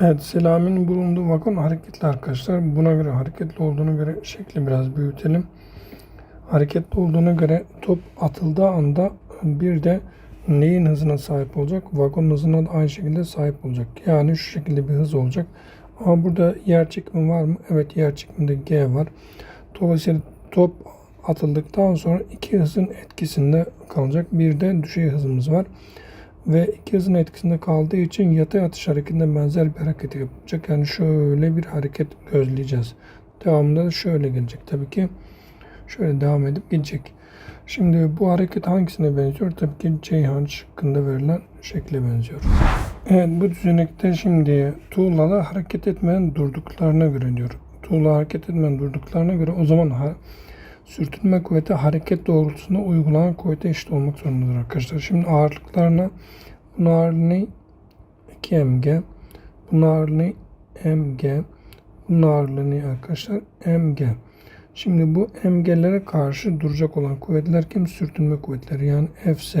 Evet, Selami'nin bulunduğu vagon hareketli arkadaşlar. Buna göre hareketli olduğuna göre şekli biraz büyütelim. Hareketli olduğuna göre top atıldığı anda bir de neyin hızına sahip olacak? Vagonun hızına da aynı şekilde sahip olacak. Yani şu şekilde bir hız olacak. Ama burada yer çekimi var mı? Evet yer çekiminde G var. Dolayısıyla top atıldıktan sonra iki hızın etkisinde kalacak. Bir de düşey hızımız var. Ve iki hızın etkisinde kaldığı için yatay atış hareketine benzer bir hareket yapacak. Yani şöyle bir hareket gözleyeceğiz. Devamında da şöyle gelecek. Tabii ki şöyle devam edip gidecek. Şimdi bu hareket hangisine benziyor? Tabii ki Ceyhan şıkkında verilen şekle benziyor. Evet bu düzenekte şimdi tuğlalı hareket etmeyen durduklarına göre diyor. Tuğla hareket etmeyen durduklarına göre o zaman ha, sürtünme kuvveti hareket doğrultusunda uygulanan kuvvete eşit olmak zorundadır arkadaşlar. Şimdi ağırlıklarına bunun ağırlığı 2 mg, bunun ağırlığı mg, bunun ağırlığı arkadaşlar mg. Şimdi bu mg'lere karşı duracak olan kuvvetler kim? Sürtünme kuvvetleri. Yani Fs,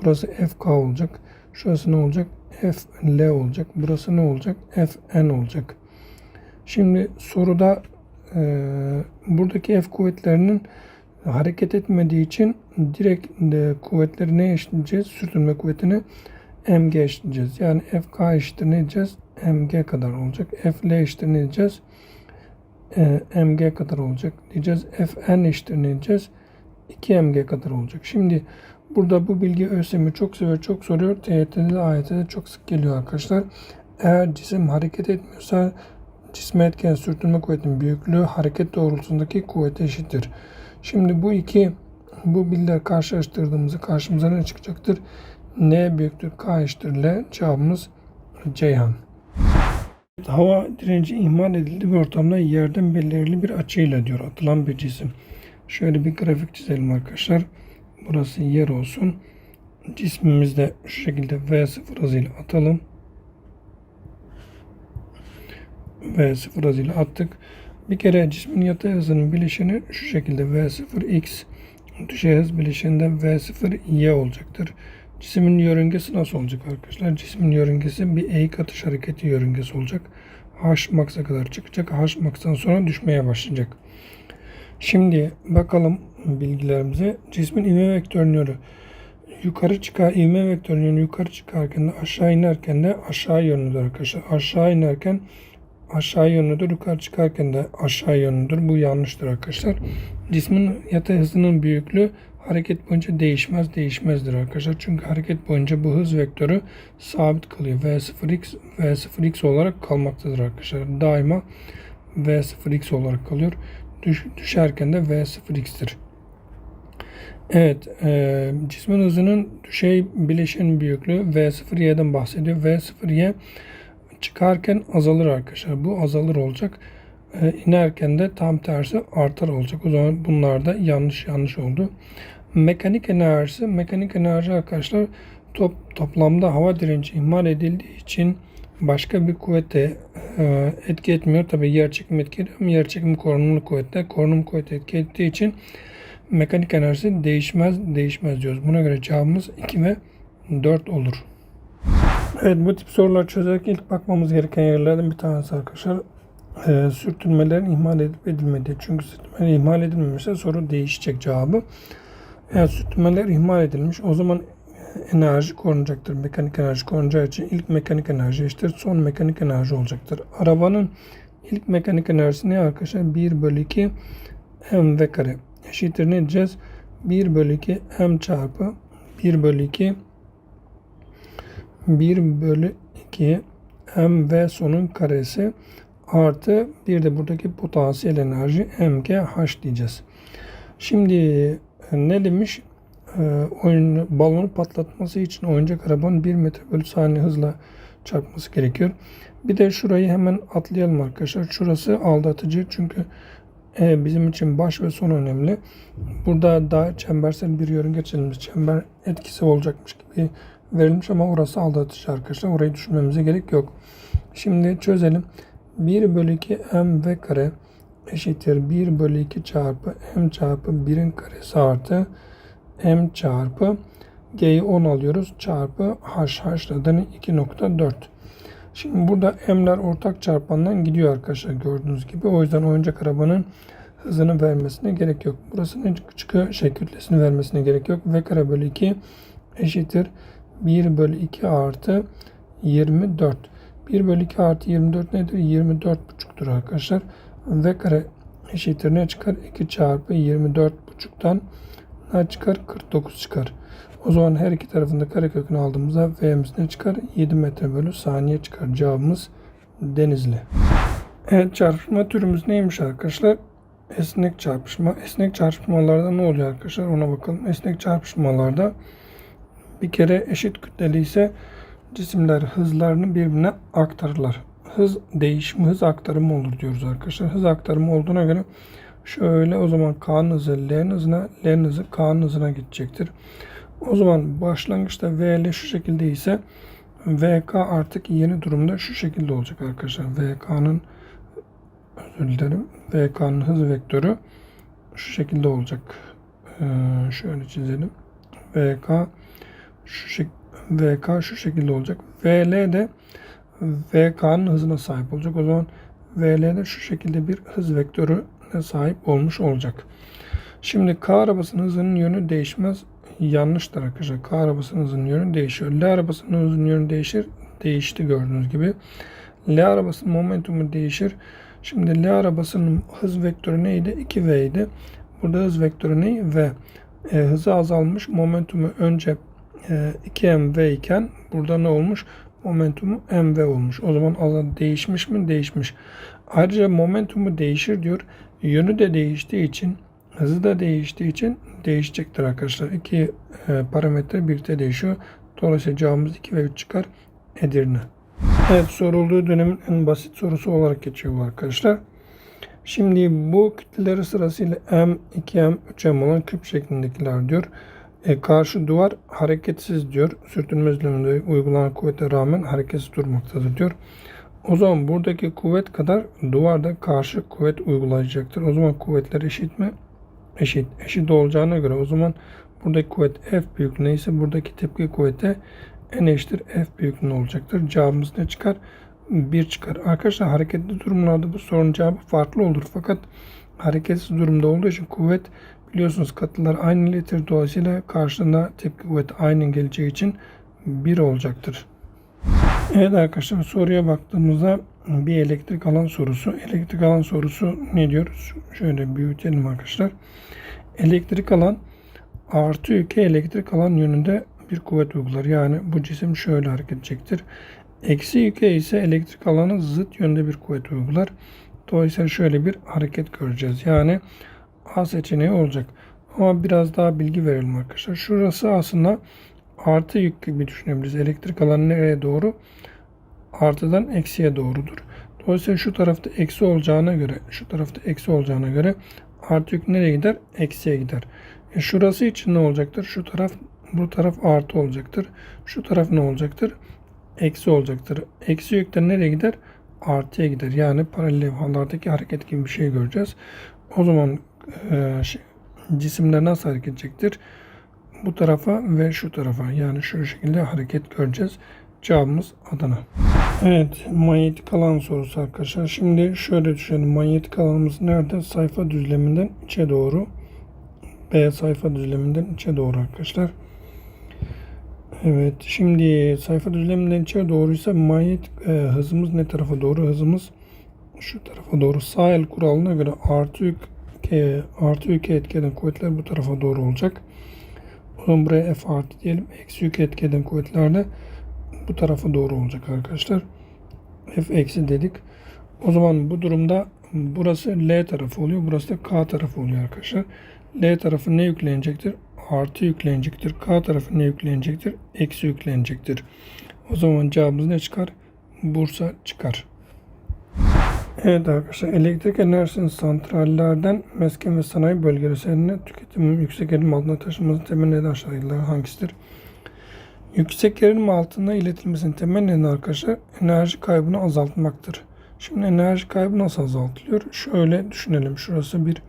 burası Fk olacak. Şurası ne olacc? Fl olacak. Burası ne olacak? Fn olacak. Şimdi soruda e, buradaki F kuvvetlerinin hareket etmediği için direkt de kuvvetleri ne eşitleyeceğiz? Sürtünme kuvvetini mg eşitleyeceğiz. Yani fk eşittir ne diyeceğiz? mg kadar olacak. fl eşittir ne diyeceğiz? E, mg kadar olacak diyeceğiz. fn eşittir ne diyeceğiz? 2mg kadar olacak. Şimdi burada bu bilgi ÖSYM çok seviyor, çok soruyor. TYT'de, AYT'de çok sık geliyor arkadaşlar. Eğer cisim hareket etmiyorsa cisme etken sürtünme kuvvetinin büyüklüğü hareket doğrultusundaki kuvvete eşittir. Şimdi bu iki bu bilgiler karşılaştırdığımızda karşımıza ne çıkacaktır? N büyüktür K eşittir L. Cevabımız Ceyhan. Hava direnci ihmal edildiği bir ortamda yerden belirli bir açıyla diyor atılan bir cisim. Şöyle bir grafik çizelim arkadaşlar. Burası yer olsun. Cismimizde şu şekilde V0 hızıyla atalım. V0 hızıyla attık. Bir kere cismin yatay hızının bileşeni şu şekilde V0x düşey hız bileşeninde V0y olacaktır. Cismin yörüngesi nasıl olacak arkadaşlar? Cismin yörüngesi bir eğik atış hareketi yörüngesi olacak. H max'a kadar çıkacak. H max'tan sonra düşmeye başlayacak. Şimdi bakalım bilgilerimize. Cismin ivme vektörünün yönü yukarı çıkar, ivme vektörünün yukarı çıkarken de aşağı inerken de aşağı yönlüdür arkadaşlar. Aşağı inerken aşağı yönlüdür. Yukarı çıkarken de aşağı yönlüdür. Bu yanlıştır arkadaşlar. Cismin yatay hızının büyüklüğü hareket boyunca değişmez değişmezdir arkadaşlar. Çünkü hareket boyunca bu hız vektörü sabit kalıyor. V0x V0x olarak kalmaktadır arkadaşlar. Daima V0x olarak kalıyor. Düş, düşerken de V0x'tir. Evet, e, cismin hızının düşey bileşen büyüklüğü V0y'den bahsediyor. V0y çıkarken azalır arkadaşlar. Bu azalır olacak. E, inerken de tam tersi artar olacak. O zaman bunlar da yanlış yanlış oldu. Mekanik enerjisi, mekanik enerji arkadaşlar top, toplamda hava direnci ihmal edildiği için başka bir kuvvete e, etki etmiyor. Tabi yer çekimi etki ediyor ama yer çekimi korunumlu kuvvette. Korunum kuvveti etki ettiği için mekanik enerjisi değişmez değişmez diyoruz. Buna göre cevabımız 2 ve 4 olur. Evet bu tip sorular çözerek ilk bakmamız gereken yerlerden bir tanesi arkadaşlar. E, sürtünmelerin ihmal edip edilmediği. Çünkü sürtünmeler ihmal edilmemişse soru değişecek cevabı. Eğer sürtünmeler ihmal edilmiş o zaman enerji korunacaktır. Mekanik enerji korunacağı için ilk mekanik enerji eşittir. Son mekanik enerji olacaktır. Arabanın ilk mekanik enerjisi ne arkadaşlar? 1 bölü 2 mv kare eşittir ne diyeceğiz? 1 bölü 2 m çarpı 1 bölü 2 1 bölü 2 mv sonun karesi artı bir de buradaki potansiyel enerji mgh diyeceğiz. Şimdi ne demiş? Ee, oyun, balonu patlatması için oyuncak arabanın 1 metre bölü saniye hızla çarpması gerekiyor. Bir de şurayı hemen atlayalım arkadaşlar. Şurası aldatıcı çünkü e, bizim için baş ve son önemli. Burada daha çembersel bir yörünge çizilmiş. Çember etkisi olacakmış gibi verilmiş ama orası aldatıcı arkadaşlar. Orayı düşünmemize gerek yok. Şimdi çözelim. 1 bölü 2 mv kare eşittir 1 bölü 2 çarpı m çarpı 1'in karesi artı m çarpı g'yi 10 alıyoruz çarpı h h'ladığını 2.4 Şimdi burada M'ler ortak çarpandan gidiyor arkadaşlar gördüğünüz gibi. O yüzden oyuncak arabanın hızını vermesine gerek yok. Burasının çıkı şey vermesine gerek yok. V kare bölü 2 eşittir 1 bölü 2 artı 24. 1 bölü 2 artı 24 nedir? 24,5'tur arkadaşlar. V kare eşittir ne çıkar? 2 çarpı 24,5'tan ne çıkar? 49 çıkar. O zaman her iki tarafında karekökünü aldığımızda V'miz ne çıkar? 7 metre bölü saniye çıkar. Cevabımız Denizli. Evet çarpışma türümüz neymiş arkadaşlar? Esnek çarpışma. Esnek çarpışmalarda ne oluyor arkadaşlar? Ona bakalım. Esnek çarpışmalarda bir kere eşit kütleli ise cisimler hızlarını birbirine aktarırlar. Hız değişimi, hız aktarımı olur diyoruz arkadaşlar. Hız aktarımı olduğuna göre şöyle o zaman K'nın hızı L'nin hızına, L'nin hızı K'nın hızına gidecektir. O zaman başlangıçta VL şu şekilde ise VK artık yeni durumda şu şekilde olacak arkadaşlar. VK'nın özür dilerim. VK'nın hız vektörü şu şekilde olacak. Ee, şöyle çizelim. VK şu şek VK şu şekilde olacak. VL de VK'nın hızına sahip olacak. O zaman VL de şu şekilde bir hız vektörüne sahip olmuş olacak. Şimdi K arabasının hızının yönü değişmez. Yanlıştır arkadaşlar. K arabasının hızının yönü değişiyor. L arabasının hızının yönü değişir. Değişti gördüğünüz gibi. L arabasının momentumu değişir. Şimdi L arabasının hız vektörü neydi? 2V idi. Burada hız vektörü ne? V. E, hızı azalmış. Momentumu önce e, 2mv iken burada ne olmuş? Momentumu mv olmuş. O zaman azal değişmiş mi? Değişmiş. Ayrıca momentumu değişir diyor. Yönü de değiştiği için hızı da değiştiği için değişecektir arkadaşlar. İki e, parametre birlikte değişiyor. Dolayısıyla cevabımız 2 ve 3 çıkar. Edirne. Evet sorulduğu dönemin en basit sorusu olarak geçiyor bu arkadaşlar. Şimdi bu kütleleri sırasıyla M, 2M, 3M olan küp şeklindekiler diyor. E, karşı duvar hareketsiz diyor. Sürtünme izleminde uygulanan kuvvete rağmen hareketsiz durmaktadır diyor. O zaman buradaki kuvvet kadar duvarda karşı kuvvet uygulayacaktır. O zaman kuvvetler eşit mi? Eşit. Eşit olacağına göre o zaman buradaki kuvvet F büyük neyse buradaki tepki kuvveti N eşittir F büyüklüğünde olacaktır. Cevabımız ne çıkar? 1 çıkar. Arkadaşlar hareketli durumlarda bu sorunun cevabı farklı olur. Fakat hareketsiz durumda olduğu için kuvvet biliyorsunuz katılar aynı iletir. Dolayısıyla karşılığında tepki kuvveti aynı geleceği için 1 olacaktır. Evet arkadaşlar soruya baktığımızda bir elektrik alan sorusu. Elektrik alan sorusu ne diyoruz? Şöyle büyütelim arkadaşlar. Elektrik alan artı yükü elektrik alan yönünde bir kuvvet uygular. Yani bu cisim şöyle hareket edecektir. Eksi yüke ise elektrik alanı zıt yönde bir kuvvet uygular. Dolayısıyla şöyle bir hareket göreceğiz. Yani A seçeneği olacak. Ama biraz daha bilgi verelim arkadaşlar. Şurası aslında artı yük gibi düşünebiliriz. Elektrik alanı nereye doğru? Artıdan eksiye doğrudur. Dolayısıyla şu tarafta eksi olacağına göre, şu tarafta eksi olacağına göre artı yük nereye gider? Eksiye gider. E şurası için ne olacaktır? Şu taraf, bu taraf artı olacaktır. Şu taraf ne olacaktır? Eksi olacaktır. Eksi yük de nereye gider? Artıya gider. Yani paralel levhalardaki hareket gibi bir şey göreceğiz. O zaman e, şey, cisimler nasıl hareket edecektir? Bu tarafa ve şu tarafa yani şu şekilde hareket göreceğiz. Cevabımız Adana. Evet, manyetik alan sorusu arkadaşlar. Şimdi şöyle düşünelim. Manyetik alanımız nerede? Sayfa düzleminden içe doğru. B sayfa düzleminden içe doğru arkadaşlar. Evet, şimdi sayfa düzleminden içe doğruysa manyetik e, hızımız ne tarafa doğru? Hızımız şu tarafa doğru. Sağ el kuralına göre artı e, artı yük etki kuvvetler bu tarafa doğru olacak. Zaman buraya F artı diyelim. Eksi yük etki eden kuvvetler de bu tarafa doğru olacak arkadaşlar. F eksi dedik. O zaman bu durumda burası L tarafı oluyor. Burası da K tarafı oluyor arkadaşlar. L tarafı ne yüklenecektir? Artı yüklenecektir. K tarafı ne yüklenecektir? Eksi yüklenecektir. O zaman cevabımız ne çıkar? Bursa çıkar. Evet arkadaşlar elektrik enerjisinin santrallerden mesken ve sanayi bölgelerine tüketimin yüksek gerilim altına taşınmasının temel nedeni aşağıdakiler hangisidir? Yüksek gerilim altına iletilmesinin temel nedeni arkadaşlar enerji kaybını azaltmaktır. Şimdi enerji kaybı nasıl azaltılıyor? Şöyle düşünelim. Şurası bir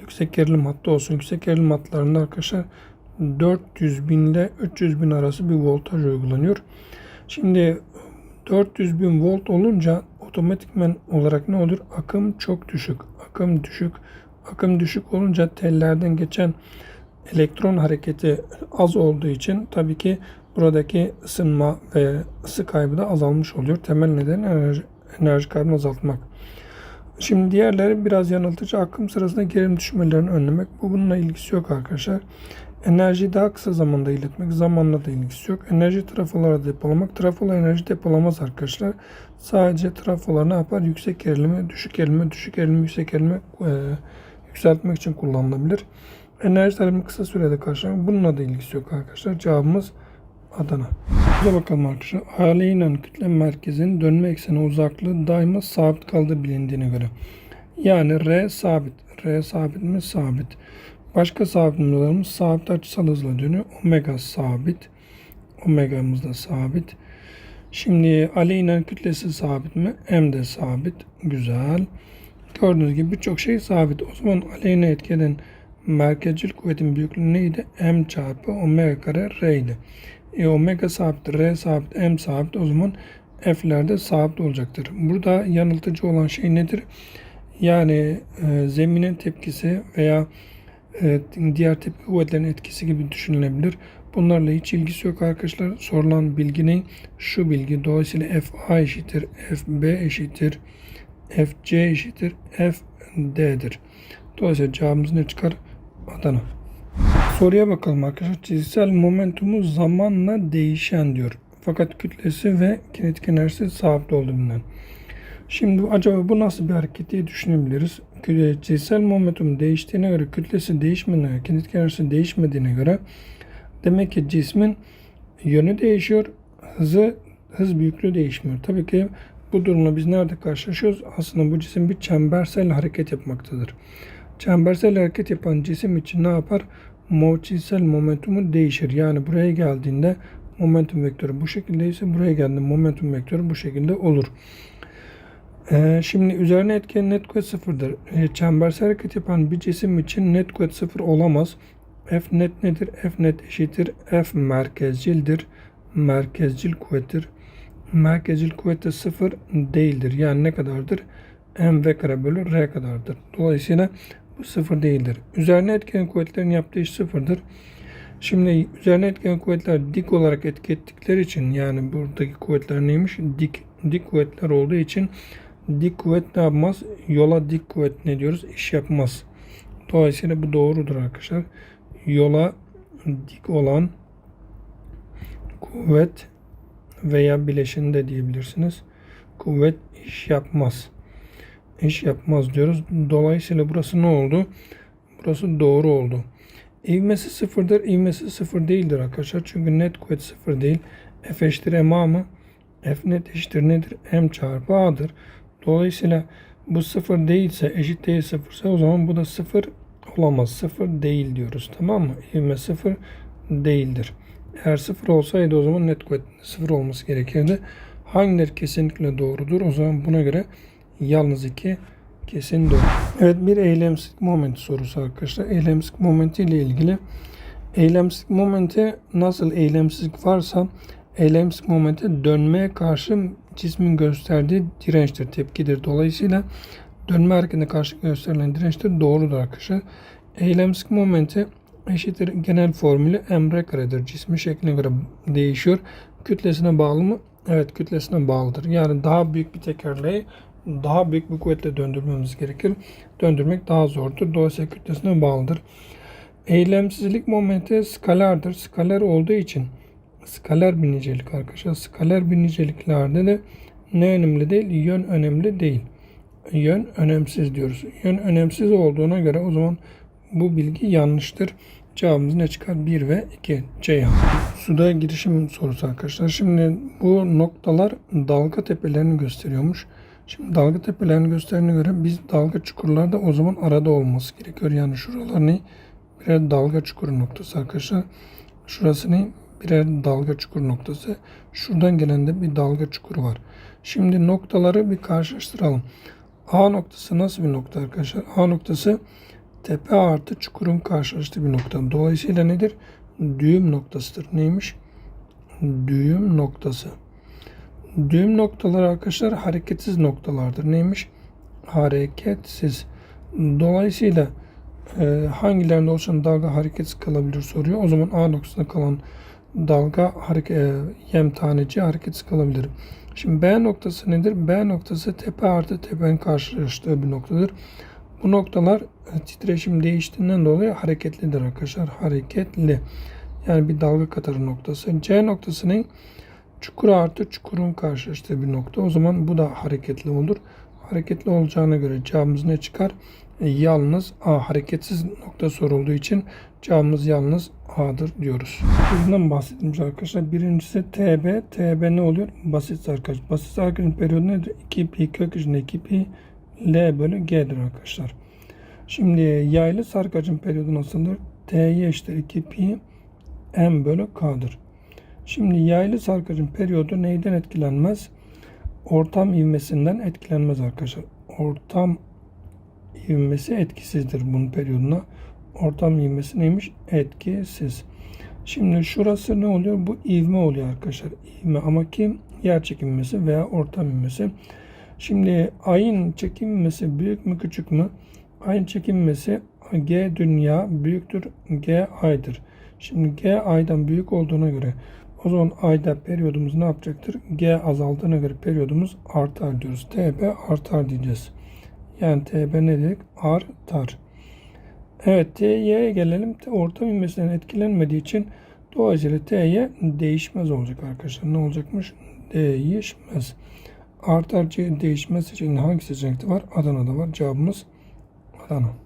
yüksek gerilim hattı olsun. Yüksek gerilim hatlarında arkadaşlar 400 bin ile 300 bin arası bir voltaj uygulanıyor. Şimdi 400 bin volt olunca otomatikmen olarak ne olur? Akım çok düşük. Akım düşük. Akım düşük olunca tellerden geçen elektron hareketi az olduğu için tabii ki buradaki ısınma ve ısı kaybı da azalmış oluyor. Temel neden enerji, enerji kaybını azaltmak. Şimdi diğerleri biraz yanıltıcı. Akım sırasında gerilim düşmelerini önlemek. Bu bununla ilgisi yok arkadaşlar. Enerjiyi daha kısa zamanda iletmek, zamanla da ilgisi yok. Enerji trafolara depolamak. Trafolar enerji depolamaz arkadaşlar. Sadece trafolar ne yapar? Yüksek gerilimi, düşük gerilimi, düşük gerilimi, yüksek gerilimi e, yükseltmek için kullanılabilir. Enerji talebini kısa sürede karşılamak. Bununla da ilgisi yok arkadaşlar. Cevabımız Adana. Bize bakalım arkadaşlar. Aleyhinen kütle merkezinin dönme ekseni uzaklığı daima sabit kaldığı bilindiğine göre. Yani R sabit. R sabit mi? Sabit. Başka sabit numaralarımız sabit açısal hızla dönüyor. Omega sabit. Omega'mız da sabit. Şimdi aleyhinen kütlesi sabit mi? M de sabit. Güzel. Gördüğünüz gibi birçok şey sabit. O zaman aleyhine etkilen merkezcil kuvvetin büyüklüğü neydi? M çarpı omega kare R idi. E, omega sabit, R sabit, M sabit. O zaman F'ler de sabit olacaktır. Burada yanıltıcı olan şey nedir? Yani e, zeminin tepkisi veya diğer tepki kuvvetlerin etkisi gibi düşünülebilir. Bunlarla hiç ilgisi yok arkadaşlar. Sorulan bilgi ne? Şu bilgi. Dolayısıyla FA eşittir, FB eşittir, FC eşittir, FD'dir. Dolayısıyla cevabımız ne çıkar? Adana. Soruya bakalım arkadaşlar. Çizgisel momentumu zamanla değişen diyor. Fakat kütlesi ve kinetik enerjisi sabit olduğu bilinen. Şimdi acaba bu nasıl bir hareket diye düşünebiliriz. Çizgisel momentum değiştiğine göre kütlesi değişmediğine göre, kinetik enerjisi değişmediğine göre demek ki cismin yönü değişiyor, hızı, hız büyüklüğü değişmiyor. Tabii ki bu durumla biz nerede karşılaşıyoruz? Aslında bu cisim bir çembersel hareket yapmaktadır. Çembersel hareket yapan cisim için ne yapar? Çizgisel momentumu değişir. Yani buraya geldiğinde momentum vektörü bu şekilde ise buraya geldiğinde momentum vektörü bu şekilde olur. Ee, şimdi üzerine etken net kuvvet sıfırdır. Ee, çembersel hareket yapan bir cisim için net kuvvet sıfır olamaz. F net nedir? F net eşittir. F merkezcildir. Merkezcil kuvvettir. Merkezcil kuvvet sıfır değildir. Yani ne kadardır? mv kare bölü r kadardır. Dolayısıyla bu sıfır değildir. Üzerine etken kuvvetlerin yaptığı iş sıfırdır. Şimdi üzerine etken kuvvetler dik olarak etki ettikleri için yani buradaki kuvvetler neymiş? Dik dik kuvvetler olduğu için dik kuvvet ne yapmaz? Yola dik kuvvet ne diyoruz? İş yapmaz. Dolayısıyla bu doğrudur arkadaşlar. Yola dik olan kuvvet veya bileşeni de diyebilirsiniz. Kuvvet iş yapmaz. İş yapmaz diyoruz. Dolayısıyla burası ne oldu? Burası doğru oldu. İvmesi sıfırdır. İvmesi sıfır değildir arkadaşlar. Çünkü net kuvvet sıfır değil. F eşittir ma mı? F net eşittir nedir? M çarpı A'dır. Dolayısıyla bu sıfır değilse, eşit değil sıfırsa o zaman bu da sıfır olamaz. Sıfır değil diyoruz. Tamam mı? İvme sıfır değildir. Eğer sıfır olsaydı o zaman net kuvvet sıfır olması gerekirdi. Hangileri kesinlikle doğrudur? O zaman buna göre yalnız iki kesin doğru. Evet bir eylemsizlik momenti sorusu arkadaşlar. Eylemsizlik momenti ile ilgili eylemsizlik momenti nasıl eylemsizlik varsa eylemsizlik momenti dönmeye karşı cismin gösterdiği dirençtir, tepkidir. Dolayısıyla dönme hareketine karşı gösterilen dirençtir doğrudur arkadaşlar. Eylemsizlik momenti eşittir genel formülü emre karedir. Cismin şekline göre değişiyor. Kütlesine bağlı mı? Evet kütlesine bağlıdır. Yani daha büyük bir tekerleği daha büyük bir kuvvetle döndürmemiz gerekir. Döndürmek daha zordur. Dolayısıyla kütlesine bağlıdır. Eylemsizlik momenti skalardır. Skaler olduğu için skaler bir nicelik arkadaşlar. Skaler bir niceliklerde de ne önemli değil? Yön önemli değil. Yön önemsiz diyoruz. Yön önemsiz olduğuna göre o zaman bu bilgi yanlıştır. Cevabımız ne çıkar? 1 ve 2. Ceyhan. Suda girişim sorusu arkadaşlar. Şimdi bu noktalar dalga tepelerini gösteriyormuş. Şimdi dalga tepelerini gösterdiğine göre biz dalga çukurlarda o zaman arada olması gerekiyor. Yani şuralar ne? Birer dalga çukuru noktası arkadaşlar. Şurası ne? Birer dalga çukur noktası. Şuradan gelen de bir dalga çukuru var. Şimdi noktaları bir karşılaştıralım. A noktası nasıl bir nokta arkadaşlar? A noktası tepe artı çukurun karşılaştığı bir nokta. Dolayısıyla nedir? Düğüm noktasıdır. Neymiş? Düğüm noktası. Düğüm noktaları arkadaşlar hareketsiz noktalardır. Neymiş? Hareketsiz. Dolayısıyla e, hangilerinde oluşan dalga hareketsiz kalabilir soruyor. O zaman A noktasında kalan dalga hareket, e, yem taneci hareketsiz kalabilir. Şimdi B noktası nedir? B noktası tepe artı tepenin karşılaştığı bir noktadır. Bu noktalar e, titreşim değiştiğinden dolayı hareketlidir arkadaşlar. Hareketli. Yani bir dalga katarı noktası. C noktası ne? Çukur artı çukurun karşılaştığı bir nokta. O zaman bu da hareketli olur. Hareketli olacağına göre cevabımız ne çıkar? E, yalnız A hareketsiz nokta sorulduğu için cevabımız yalnız A'dır diyoruz. Bundan bahsetmiş arkadaşlar. Birincisi TB. TB ne oluyor? Basit sarkaç. Basit sarkacın periyodu nedir? 2 pi kök içinde 2 pi L bölü G'dir arkadaşlar. Şimdi yaylı sarkacın periyodu nasıldır? T'ye eşittir 2 pi M bölü K'dır. Şimdi yaylı sarkacın periyodu neyden etkilenmez? Ortam ivmesinden etkilenmez arkadaşlar. Ortam ivmesi etkisizdir bunun periyoduna. Ortam ivmesi neymiş? Etkisiz. Şimdi şurası ne oluyor? Bu ivme oluyor arkadaşlar. İvme ama kim? Yer çekim ivmesi veya ortam ivmesi. Şimdi ayın çekim ivmesi büyük mü küçük mü? Ayın çekim ivmesi G dünya büyüktür G aydır. Şimdi G aydan büyük olduğuna göre o zaman ayda periyodumuz ne yapacaktır? G azaldığına göre periyodumuz artar diyoruz. TB artar diyeceğiz. Yani TB ne dedik? Artar. Evet TY'ye gelelim. Ortam ivmesinden etkilenmediği için dolayısıyla TY değişmez olacak arkadaşlar. Ne olacakmış? Değişmez. Artar değişmez için hangi seçenekte var? Adana'da var. Cevabımız Adana.